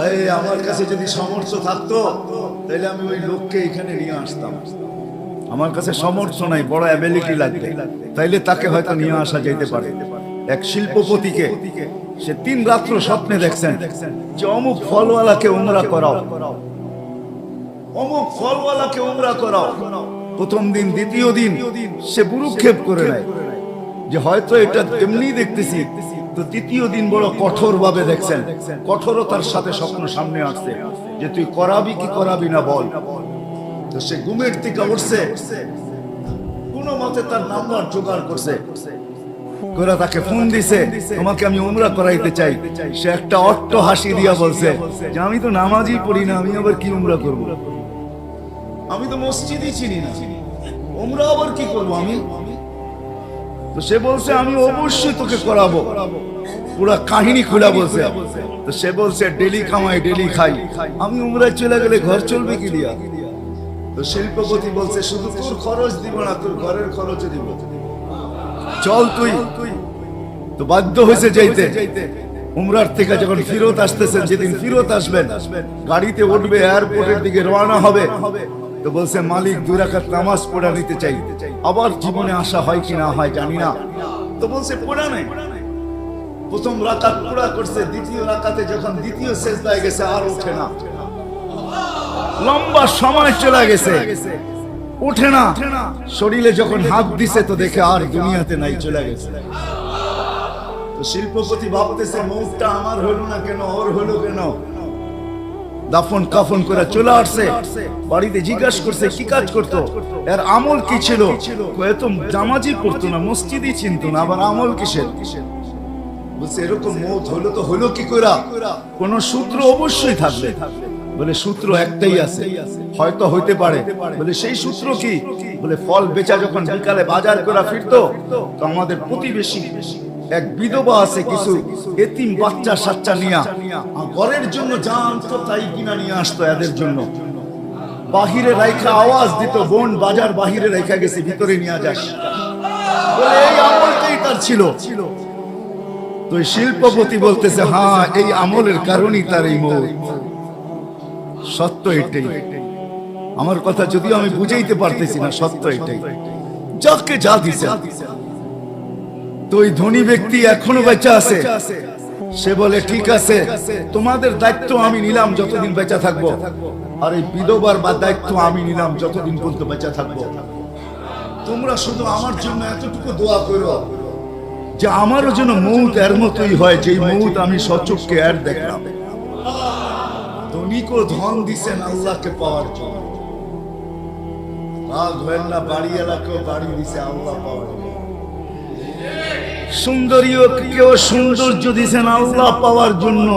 এই আমার কাছে যদি সামর্থ্য থাকতো, তাহলে আমি ওই লোককে এখানে নিয়ে আসতাম। আমার কাছে সামর্থ্য নাই, বড় অ্যাবিলিটি লাগবে। তাইলে তাকে হয়তো নিয়ে আসা যেতে পারে। এক শিল্পপতিকে, সে তিন রাত্র স্বপ্নে দেখছেন যে অমুক ফলওয়ালাকে উমরা করাও। অমুক ফলওয়ালাকে উমরা করাও। প্রথম দিন, দ্বিতীয় দিন সে বুরুক্ষেপ করে নেয়। যে হয়তো এটা এমনি দেখতেছি, তো তৃতীয় দিন বড় কঠোর ভাবে দেখছেন। কঠোরতার সাথে স্বপ্ন সামনে আসছে যে তুই করাবি কি করাবি না বল। তো সে ঘুমের থেকে উঠছে, কোন মতে তার নাম্বার জোগাড় করছে। করে তাকে ফোন দিছে, তোমাকে আমি উমরা করাইতে চাই। সে একটা অট্ট হাসি দিয়া বলছে যে, আমি তো নামাজই পড়ি না, আমি আবার কি উমরা করব? আমি তো মসজিদই চিনি না। উমরা আবার কি করব আমি? তো সে বলছে, আমি অবশ্যই তোকে করাবো। পুরা কাহিনী খোলা বলছে। তো সে বলছে, ডেলি কামাই ডেলি খাই। আমি উমরায় চলে গেলে ঘর চলবে কি দিয়া? তো শিল্পপতি বলছে, শুধু তোর খরচ দিব না, তোর ঘরের খরচ দিব। চল তুই। তো বাধ্য হয়েছে যাইতে। উমরার থেকে যখন ফিরত আসতেছেন যেদিন ফিরত আসবেন, গাড়িতে উঠবে এয়ারপোর্টের দিকে রওনা হবে। তো বলছে, মালিক, দুই রাকাত নামাজ পড়া নিতে চাই। আবার জীবনে আসা হয় কি না হয় জানি না। তো বলছে, পড়া নেই। প্রথম রাকাত পুরা করছে, দ্বিতীয় রাকাতে যখন দ্বিতীয় শেষ শেষদায় গেছে, আর ওঠে না। লম্বা সময় চলে গেছে। উঠে না। শরীরে যখন হাত দিছে তো দেখে আর দুনিয়াতে নাই, চলে গেছে। তো শিল্পপতি ভাবতেছে, মৌতটা আমার হলো না কেন? ওর হলো কেন? দাফন কাফন করে চলে আসছে। বাড়িতে জিজ্ঞাসা করছে, কি কাজ করতো? এর আমল কি ছিল? জামাজি পড়তো না, মসজিদই চিনতো না, আবার আমল কিসের? সূত্র অবশ্যই থাকবে। বলে, সূত্র একটাই আছে, হয়তো হইতে পারে। বলে, সেই সূত্র কি? বলে, ফল বেচা যখন বাজার করা ফিরতো, তো আমাদের প্রতিবেশী এক বিধবা আছে কিছু, এতিম বাচ্চা সাচ্চা নিয়া। ঘরের জন্য যা আনতো তাই কিনা নিয়ে আসতো এদের জন্য। বাহিরে রাইখা আওয়াজ দিত, বোন বাজার বাহিরে রাইখা গেছে, ভিতরে নিয়ে যাস। এই আমলটাই তার ছিল। তো শিল্পপতি বলতেছে হ্যাঁ এই আমলের কারণেই তার এই মৌ সত্য এটাই। আমার কথা যদিও আমি বুঝাইতে পারতেছি না, সত্য এটাই। যাকে যা দিছে। তো ওই ধনী ব্যক্তি এখনও বেঁচে আছে। সে বলে, ঠিক আছে, তোমাদের দায়িত্ব আমি নিলাম যতদিন বেঁচে থাকব। আর এই বিধবার বা দায়িত্ব আমি নিলাম যতদিন পর্যন্ত বেঁচে থাকব। তোমরা শুধু আমার জন্য এতটুকু দোয়া করো যে আমারও যেন মৌত এর মতোই হয় যে মৌত আমি সচককে এর দেখলাম। ধনিকও ধন দিছেন আল্লাহকে পাওয়ার জন্য। রাগ হয় না বাড়ি এলাকাও বাড়ি দিছে আল্লাহ পাওয়ার জন্য। সুন্দরীও কেউ সৌন্দর্য দিছেন আল্লাহ পাওয়ার জন্য।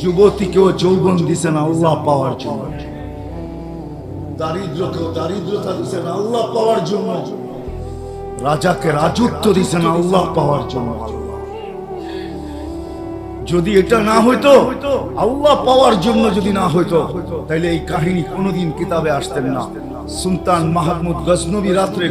যুবতীকেও যৌবন দিছেন আল্লাহ পাওয়ার জন্য। দারিদ্রকেও দারিদ্রতা আল্লাহ পাওয়ার জন্য। রাজাকে রাজত্ব দিছেন আল্লাহ পাওয়ার জন্য। যদি এটা না হইতো, আল্লাহ পাওয়ার জন্য যদি না হইতো তাহলে এই কাহিনী কোনোদিন কিতাবে আসতেন না। সুলতান মাহমুদ গজনবী রাত্রে